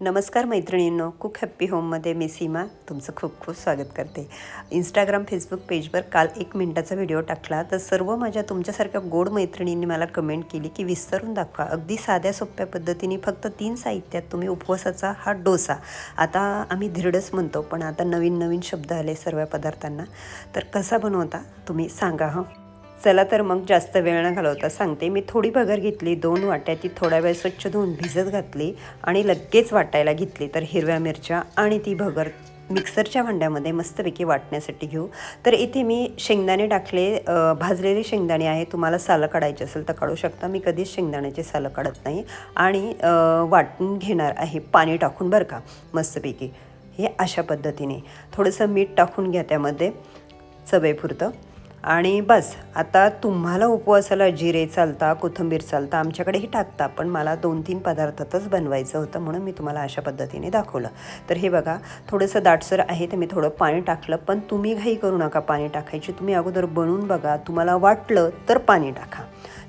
नमस्कार मैत्रिणींनो cook happy होममध्ये मी सीमा तुमचं खूप खूप स्वागत करते. इंस्टाग्राम फेसबुक पेजवर काल एक मिनटाचा व्हिडिओ टाकला. तर सर्व माझ्या तुमच्यासारख्या गोड मैत्रिणींनी मला कमेंट केली की विस्तारून दाखवा. अगदी साध्या सोप्या पद्धतीने फक्त तीन साहित्यात तुम्ही उपवासाचा हा डोसा. आता आम्ही धिरडच म्हणतो पण आता नवीन नवीन शब्द आले सर्व पदार्थांना. तर कसा बनवता तुम्ही सांगा हं? चला तर मग जास्त वेळ न घालवता सांगते. मी थोडी भगर घेतली दोन वाट्या ती थोड्या वेळ स्वच्छ धुवून भिजत घातली आणि लगेच वाटायला घेतली. तर हिरव्या मिरच्या आणि ती भगर मिक्सरच्या भांड्यामध्ये मस्तपैकी वाटण्यासाठी घेऊ. तर इथे मी शेंगदाणे टाकले भाजलेले शेंगदाणे आहे. तुम्हाला सालं काढायचे असेल तर काढू शकता. मी कधीच शेंगदाण्याचे सालं काढत नाही. आणि वाटून घेणार आहे पाणी टाकून बरं का मस्तपैकी. हे अशा पद्धतीने. थोडंसं मीठ टाकून घ्या त्यामध्ये चवेपुरतं. आणि बस आता तुम्हाला उपवासाला जिरे चालता कोथिंबीर चालता आमच्याकडेही टाकता पण मला दोन तीन पदार्थातच बनवायचं होतं म्हणून मी तुम्हाला अशा पद्धतीने दाखवलं. तर हे बघा थोडंसं दाटसर आहे तर मी थोडं पाणी टाकलं पण तुम्ही घाई करू नका पाणी टाकायची. तुम्ही अगोदर बनवून बघा तुम्हाला वाटलं तर पाणी टाका.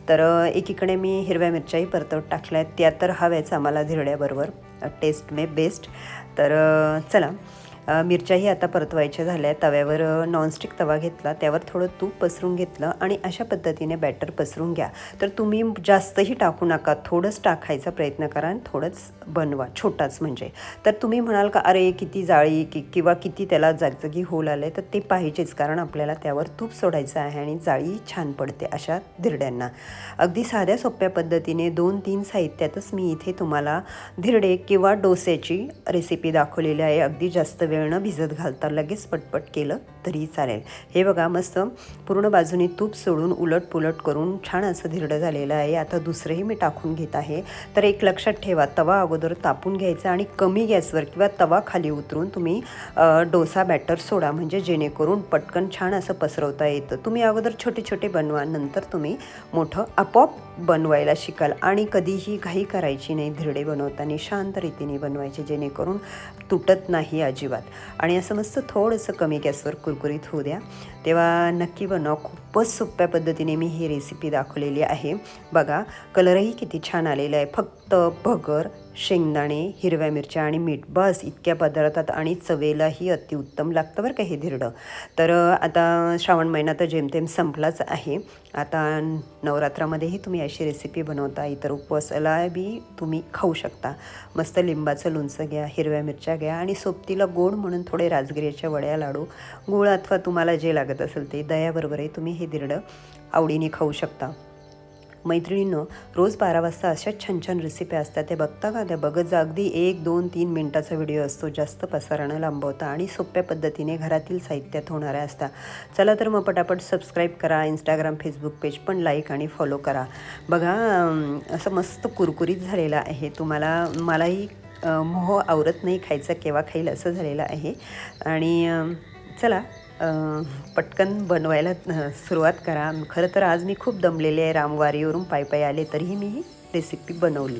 तर एकीकडे मी हिरव्या मिरच्याही परतवत टाकल्या आहेत त्या तर हव्याच आम्हाला धिरड्याबरोबर. टेस्ट मे बेस्ट तर चला. मिरच्याही आता परतवायच्या झाल्या तव्यावर नॉनस्टिक तवा घेतला. त्यावर थोडं तूप पसरून घेतलं आणि अशा पद्धतीने बॅटर पसरून घ्या. तर तुम्ही जास्तही टाकू नका. थोडंच टाकायचा प्रयत्न करा आणि थोडंच बनवा. छोटाच म्हणजे. तर तुम्ही म्हणाल का अरे किती जाळी कि किंवा किती त्याला जागजगी होल आले तर ते पाहिजेच. कारण आपल्याला त्यावर तूप सोडायचं आहे आणि जाळी छान पडते अशा धिरड्यांना. अगदी साध्या सोप्या पद्धतीने दोन तीन साहित्यातच मी इथे तुम्हाला धिरडे किंवा डोस्याची रेसिपी दाखवलेली आहे. अगदी जास्त वेळ न भिजत घालता लगेच पटपट केलं तरी चालेल. हे बघा मस्त पूर्ण बाजूने तूप सोडून उलट पुलट करून छान असं धिरडं झालेलं आहे. आता दुसरंही मी टाकून घेत आहे. तर एक लक्षात ठेवा तवा अगोदर तापून घ्यायचा आणि कमी गॅसवर किंवा तवा खाली उतरून तुम्ही डोसा बॅटर सोडा. म्हणजे जेणेकरून पटकन छान असं पसरवता येतं. तुम्ही अगोदर छोटे छोटे बनवा नंतर तुम्ही मोठं आपोआप बनवायला शिकाल. आणि कधीही घाई करायची नाही धिरडे बनवताना शांत रीतीने बनवायचे जेणेकरून तुटत नाही अजिबात. आणि असं मस्त थोडंसं कमी गॅसवर कुरकुरीत होऊ द्या. तेव्हा नक्की बनवा. खूपच सोप्या पद्धतीने मी ही रेसिपी दाखवलेली आहे. बघा कलरही किती छान आलेला आहे. फक्त भगर शेंगदाणे हिरव्या मिरच्या आणि मीठ. बस इतक्या पदार्थात आणि चवेलाही अतिउत्तम लागतं बरं का हे धिरडं. तर आता श्रावण महिना तर जेमतेम संपलाच आहे. आता नवरात्रामध्येही तुम्ही अशी रेसिपी बनवता इतर उपवासाला बी तुम्ही खाऊ शकता. मस्त लिंबाचं लोणचं घ्या हिरव्या मिरच्या घ्या आणि सोबतीला गोड म्हणून थोडे राजगिरीच्या वड्या लाडू गुळ अथवा तुम्हाला जे लागत असेल ते दह्याबरोबरही तुम्ही हे धिरडं आवडीने खाऊ शकता. मैत्रिणींनो रोज बारा वाजता अशा छान छान रेसिपी असतात. ते बघता का? त्या बघत जा. अगदी एक दोन तीन मिनटाचा व्हिडिओ असतो. जास्त पसरणं लांबवता आणि सोप्या पद्धतीने घरातील साहित्यात होणाऱ्या असतात चला तर मग पटापट सबस्क्राईब करा. इंस्टाग्राम फेसबुक पेज पण लाईक आणि फॉलो करा. बघा असं मस्त कुरकुरीत झालेलं आहे. तुम्हाला मलाही मोह आवरत नाही. खायचा केव्हा खाईल असं झालेलं आहे. आणि चला पटकन बनवायला सुरुवात करा. खरं तर आज मी खूप दमलेले आहे. रामवारीवरून पायी पायी आले तरीही मी ही रेसिपी बनवली.